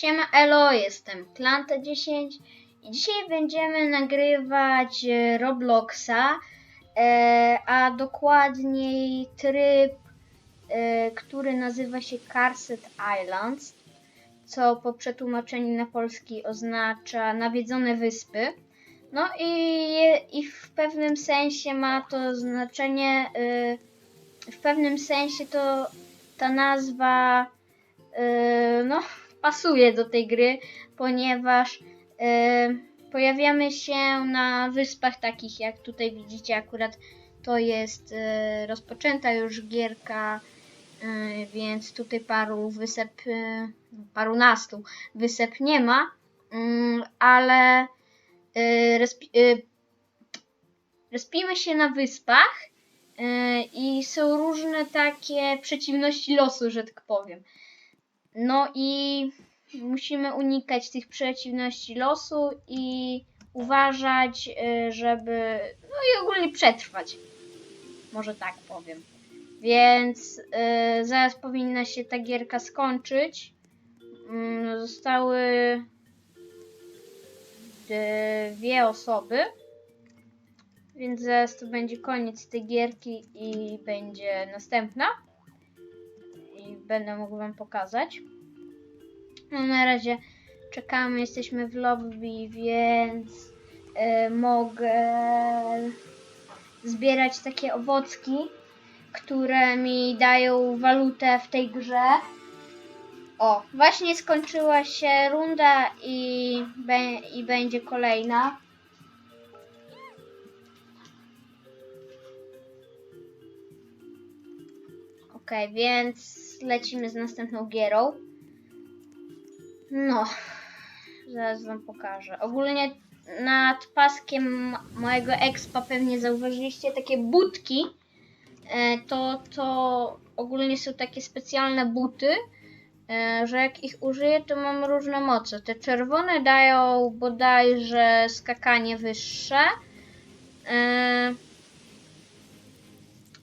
Siema Elo, jestem Klanta10 i dzisiaj będziemy nagrywać e, Robloxa, e, a dokładniej tryb, e, który nazywa się Carset Islands, co po przetłumaczeniu na polski oznacza nawiedzone wyspy. No i, i w pewnym sensie ma to znaczenie, w pewnym sensie to ta nazwa no, pasuje do tej gry, ponieważ pojawiamy się na wyspach takich jak tutaj widzicie akurat to jest e, rozpoczęta już gierka, e, więc tutaj paru wysep, e, parunastu wysep nie ma, mm, ale e, respi, respimy się na wyspach i są różne takie przeciwności losu, że tak powiem. No i musimy unikać tych przeciwności losu i uważać, y, żeby. No i ogólnie przetrwać. Może tak powiem. Więc y, zaraz powinna się ta gierka skończyć. Mm, Zostały dwie osoby. Więc zaraz to będzie koniec tej gierki i będzie następna będę mógł Wam pokazać. No na razie czekamy, jesteśmy w lobby, więc e, mogę zbierać takie owocki, które mi dają walutę w tej grze. O, właśnie skończyła się runda i, i będzie kolejna. Ok, więc lecimy z następną gierą. No, zaraz wam pokażę. Ogólnie nad paskiem mojego expa pewnie zauważyliście takie budki. E, To, to ogólnie są takie specjalne buty, e, że jak ich użyję, to mam różne moce. Te czerwone dają bodajże skakanie wyższe. E,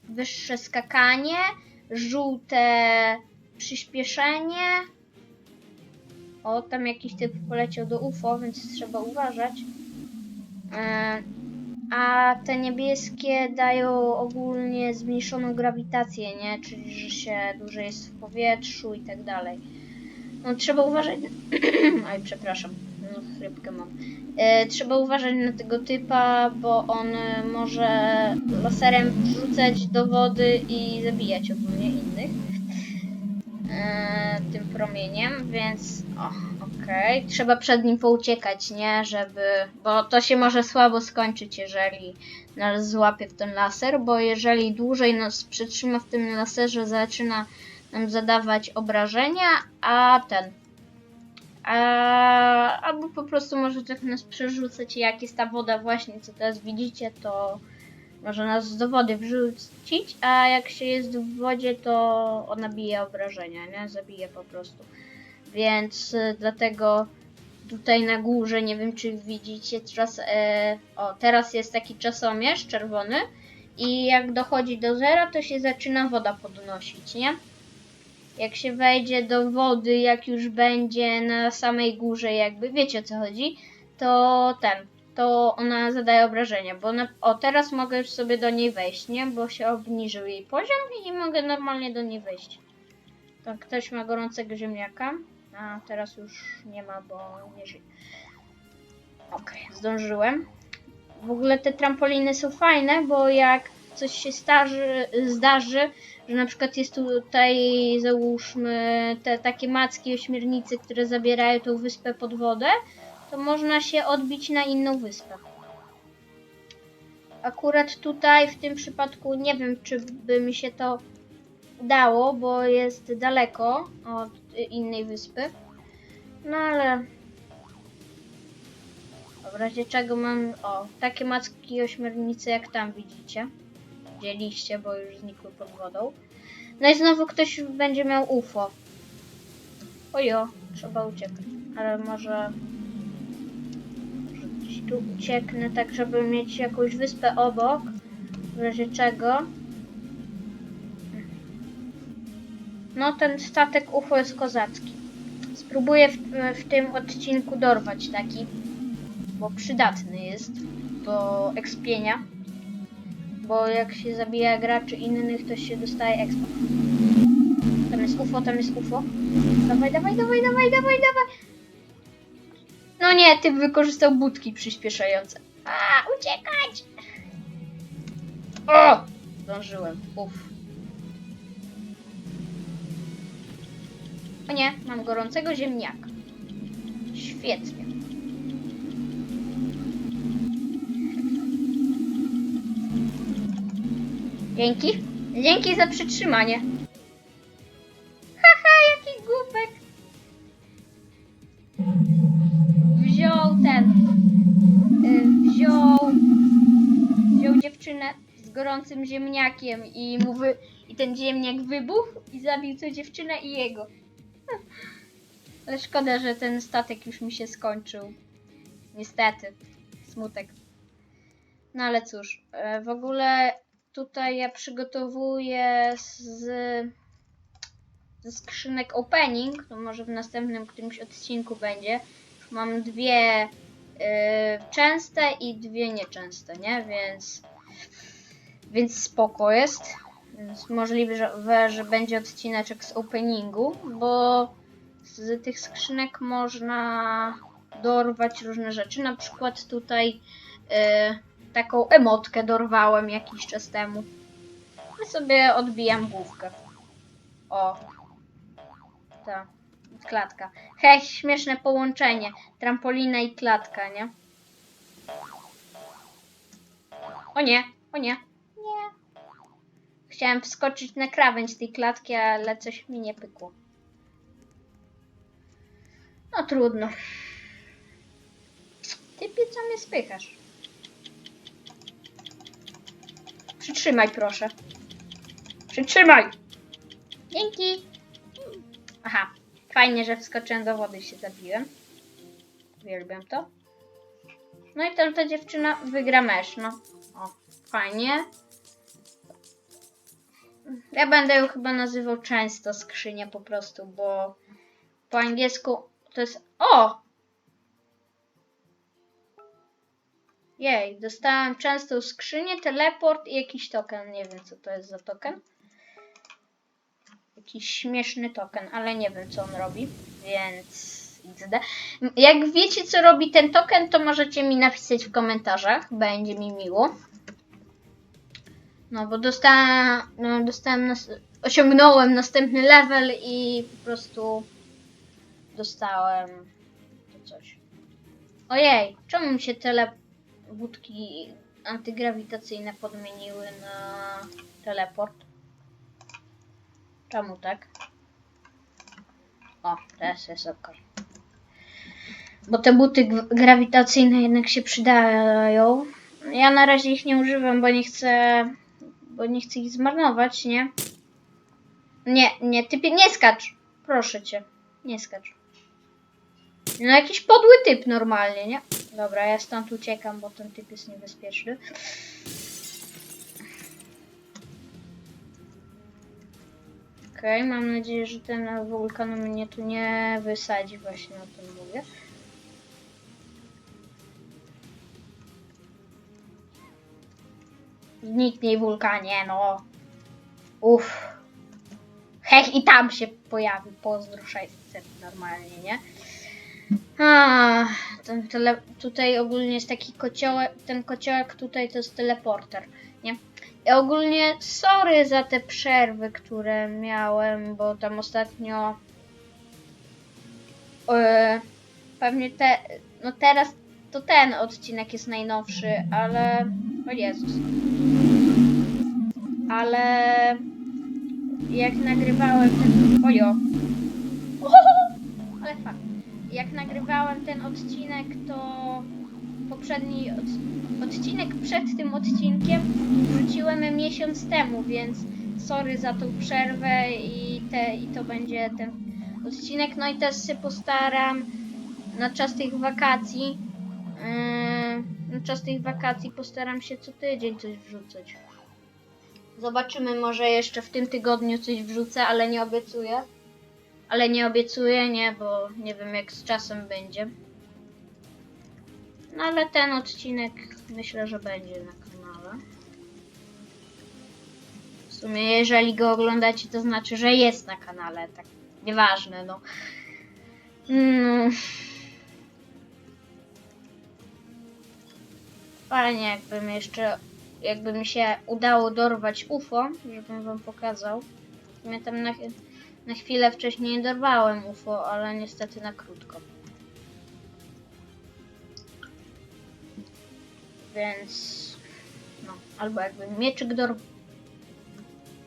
Wyższe skakanie żółte przyspieszenie. O, tam jakiś typ poleciał do UFO, więc trzeba uważać. E, A te niebieskie dają ogólnie zmniejszoną grawitację, nie? Czyli, że się dłużej jest w powietrzu i tak dalej. No, trzeba uważać. Oj, przepraszam, chrypkę mam. E, trzeba uważać na tego typa, bo on e, może laserem wrzucać do wody i zabijać ogólnie innych e, tym promieniem, więc o, okej. Trzeba przed nim pouciekać, nie? Żeby, bo to się może słabo skończyć, jeżeli nas złapie w ten laser, bo jeżeli dłużej nas przytrzyma w tym laserze, zaczyna nam zadawać obrażenia, a ten albo po prostu może tak nas przerzucać jak jest ta woda właśnie, co teraz widzicie, to może nas do wody wrzucić, a jak się jest w wodzie, to ona bije obrażenia, nie? Zabije po prostu. Więc y, dlatego tutaj na górze, nie wiem czy widzicie, e, o teraz jest taki czasomierz czerwony i jak dochodzi do zera, to się zaczyna woda podnosić, nie? Jak się wejdzie do wody, jak już będzie na samej górze, jakby wiecie o co chodzi, to ten, to ona zadaje obrażenia, bo na, o teraz mogę już sobie do niej wejść, nie? Bo się obniżył jej poziom i mogę normalnie do niej wejść. To ktoś ma gorącego ziemniaka, a teraz już nie ma, bo nie żyje. Okej, zdążyłem. W ogóle te trampoliny są fajne, bo jak coś się starzy, zdarzy, że na przykład jest tutaj, załóżmy, te takie macki ośmiornicy, które zabierają tą wyspę pod wodę, to można się odbić na inną wyspę. Akurat tutaj w tym przypadku nie wiem, czy by mi się to udało, bo jest daleko od innej wyspy. No ale w razie czego mam, o, takie macki ośmiornice jak tam widzicie. Widzieliście, bo już znikły pod wodą. No i znowu ktoś będzie miał UFO. Ojo, trzeba uciekać. Ale może gdzieś tu ucieknę, tak żeby mieć jakąś wyspę obok, w razie czego. No ten statek UFO jest kozacki. Spróbuję w, w tym odcinku dorwać taki, bo przydatny jest do ekspienia. Bo jak się zabija graczy innych, to się dostaje expa. Tam jest UFO, tam jest UFO. Dawaj, dawaj, dawaj, dawaj, dawaj, dawaj. No nie, typ wykorzystał budki przyspieszające. A, uciekać! O! Zdążyłem. Uff. O nie, mam gorącego ziemniaka. Świetnie. Dzięki. Dzięki za przytrzymanie. Haha, jaki głupek. Wziął ten. y, wziął. Wziął dziewczynę z gorącym ziemniakiem i mu wy, i ten ziemniak wybuchł i zabił tę dziewczynę i jego. Ale szkoda, że ten statek już mi się skończył. Niestety. Smutek. No ale cóż, e, w ogóle tutaj ja przygotowuję z, ze skrzynek opening, to może w następnym którymś odcinku będzie. Mam dwie e, częste i dwie nieczęste, nie? Więc więc spoko jest. Więc możliwe, że, że będzie odcineczek z openingu, bo z tych skrzynek można dorwać różne rzeczy. Na przykład tutaj e, taką emotkę dorwałem jakiś czas temu. I sobie odbijam główkę. O. Ta. Klatka. Hej, śmieszne połączenie. Trampolina i klatka, nie? O nie, o nie. Nie. Chciałem wskoczyć na krawędź tej klatki, ale coś mi nie pykło. No trudno. Typie, co mnie spychasz? Przytrzymaj, proszę. Przytrzymaj! Dzięki! Aha, fajnie, że wskoczyłem do wody i się zabiłem. Uwielbiam to. No i to ta dziewczyna wygra mecz, no. O, fajnie. Ja będę ją chyba nazywał często skrzynia po prostu, bo po angielsku to jest. O! Jej, dostałem często skrzynię, teleport i jakiś token. Nie wiem, co to jest za token. Jakiś śmieszny token, ale nie wiem, co on robi, więc. Jak wiecie, co robi ten token, to możecie mi napisać w komentarzach. Będzie mi miło. No, bo dostałem, no, dostałem, nas, osiągnąłem następny level i po prostu dostałem to coś. Ojej, czemu mi się tele budki antygrawitacyjne podmieniły na teleport? Czemu tak? O, teraz jest ok. Bo te buty grawitacyjne jednak się przydają. Ja na razie ich nie używam, bo nie chcę, bo nie chcę ich zmarnować, nie? Nie, nie, typie, nie skacz. Proszę cię, nie skacz. No jakiś podły typ normalnie, nie? Dobra, ja stąd uciekam, bo ten typ jest niebezpieczny. Okej, mam nadzieję, że ten wulkan mnie tu nie wysadzi, właśnie o tym mówię. Zniknij wulkanie, no. Uff. Hech, i tam się pojawi. Pozdro 600 normalnie, nie? A, ten tele, tutaj ogólnie jest taki kociołek, ten kociołek tutaj to jest teleporter, nie? I ogólnie sorry za te przerwy, które miałem, bo tam ostatnio e, pewnie te, no teraz to ten odcinek jest najnowszy, ale o Jezus. Ale jak nagrywałem ten, ojo. Ale fakt. Jak nagrywałem ten odcinek, to poprzedni od, odcinek przed tym odcinkiem wrzuciłem miesiąc temu, więc sorry za tą przerwę i, te, i to będzie ten odcinek. No i też się postaram na czas tych wakacji. Yy, na czas tych wakacji postaram się co tydzień coś wrzucać. Zobaczymy, może jeszcze w tym tygodniu coś wrzucę, ale nie obiecuję. Ale nie obiecuję, nie, bo nie wiem jak z czasem będzie. No ale ten odcinek myślę, że będzie na kanale. W sumie jeżeli go oglądacie, to znaczy, że jest na kanale, tak nieważne, no. Mm. Fajnie, jakbym jeszcze, jakby mi się udało dorwać UFO, żebym wam pokazał. Ja tam na, na chwilę wcześniej dorwałem UFO, ale niestety na krótko. Więc, no, albo jakbym mieczyk dorwał.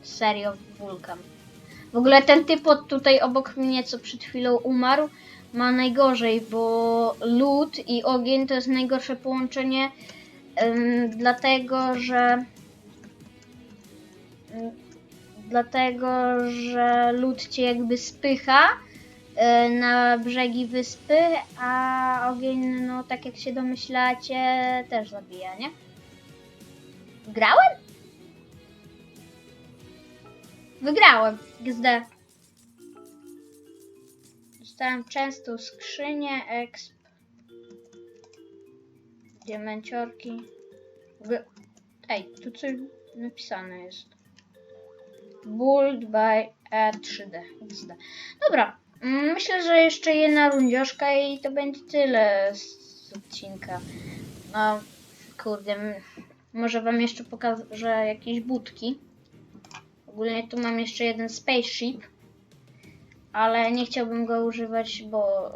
Serio, wulkan. W ogóle ten typ od tutaj obok mnie, co przed chwilą umarł, ma najgorzej, bo lód i ogień to jest najgorsze połączenie, ym, dlatego że ym, dlatego, że lód cię jakby spycha y, na brzegi wyspy, a ogień, no tak jak się domyślacie, też zabija, nie? Grałem? Wygrałem. XD. Dostałem częstą skrzynię, exp. Diamenciorki. Ej, tu coś napisane jest. Build by E3D. XD. Dobra. mm, Myślę, że jeszcze jedna rundzioszka i to będzie tyle z odcinka. No, kurde. Może wam jeszcze pokażę jakieś budki. Ogólnie tu mam jeszcze jeden spaceship, ale nie chciałbym go używać, bo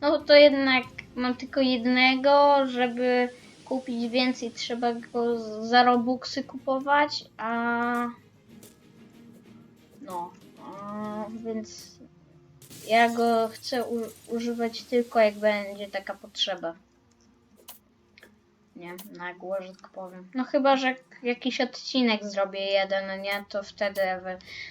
no to jednak mam tylko jednego, żeby kupić więcej trzeba go za robuxy kupować, a no, a, więc ja go chcę używać tylko jak będzie taka potrzeba. Nie, nagło, że tak powiem. No chyba, że jakiś odcinek zrobię jeden, no nie, to wtedy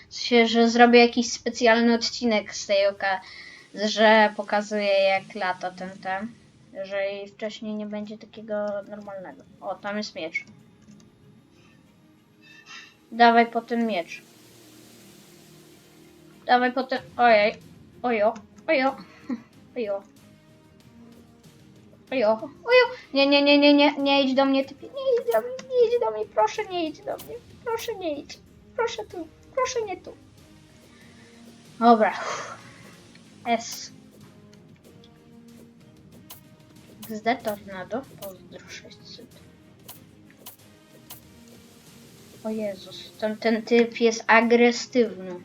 sensie, że zrobię jakiś specjalny odcinek z tej okazji, że pokazuję jak lata ten ten. Jeżeli wcześniej nie będzie takiego normalnego. O, tam jest miecz. Dawaj potem miecz. Dawaj potem... Ojej. Ojo. Ojo. Ojo. Ojo. Ojo. Nie, nie, nie, nie, nie. Nie idź do mnie, typie. Nie idź do mnie. Nie idź do mnie. Proszę, nie idź do mnie. Proszę, nie idź. Proszę tu. Proszę nie tu. Dobra. S. XD Tornado. Pozdro 600. O Jezus, tam ten typ jest agresywny.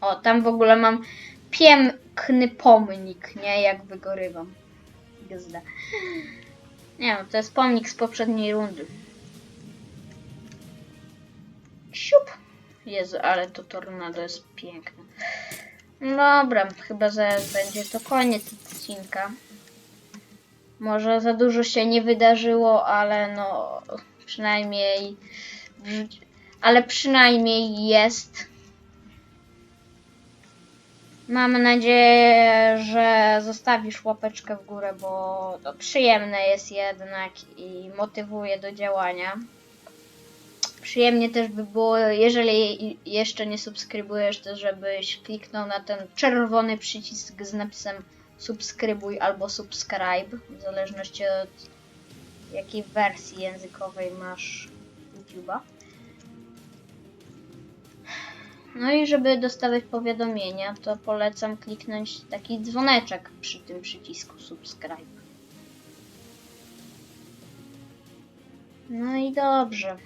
O, tam w ogóle mam piękny pomnik, nie? Jak wygorywam. XD. Nie no, to jest pomnik z poprzedniej rundy. Siup. Jezu, ale to tornado jest piękne. Dobra, chyba zaraz będzie to koniec odcinka. Może za dużo się nie wydarzyło, ale no przynajmniej ale przynajmniej jest. Mam nadzieję, że zostawisz łapeczkę w górę, bo to przyjemne jest jednak i motywuje do działania. Przyjemnie też by było, jeżeli jeszcze nie subskrybujesz, to żebyś kliknął na ten czerwony przycisk z napisem subskrybuj albo subscribe, w zależności od jakiej wersji językowej masz YouTube'a. No i żeby dostawać powiadomienia, to polecam kliknąć taki dzwoneczek przy tym przycisku subscribe. No i dobrze.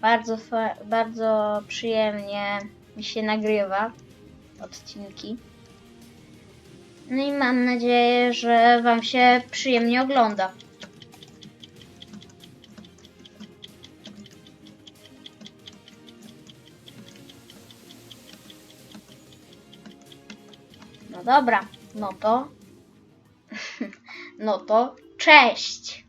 Bardzo, bardzo przyjemnie mi się nagrywa odcinki. No i mam nadzieję, że Wam się przyjemnie ogląda. No dobra, no to. No to cześć!